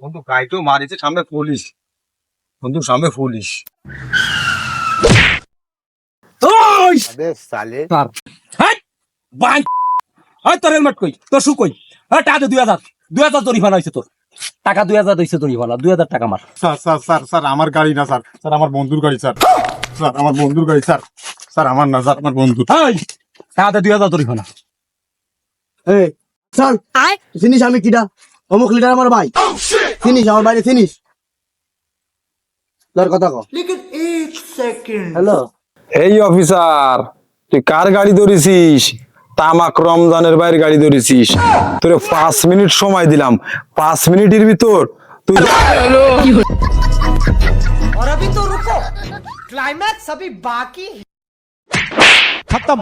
বন্ধু গাই তো মারিছে সামনে পুলিশ। বন্ধু সামনে পুলিশ। টাকা দুই হাজার। দিয়েছে জরিমানা। দুই বন্ধু। টাকা দুই হাজার জরিমানা। এই স্যার জিনিস আমি কিনা অমুক লিটার আমার ভাই চিনিস আমার বাইরে চিনিস তোর কথা কো হ্যালো এই অফিসার তুই কার গাড়ি ধরেছিস তামাক রমজানের বাইরে গাড়ি ধরেছিস তোরে পাঁচ মিনিট সময় দিলাম পাঁচ মিনিটের ভিতর তুই और अभी तो रुको क्लाइमैक्स अभी बाकी है खत्म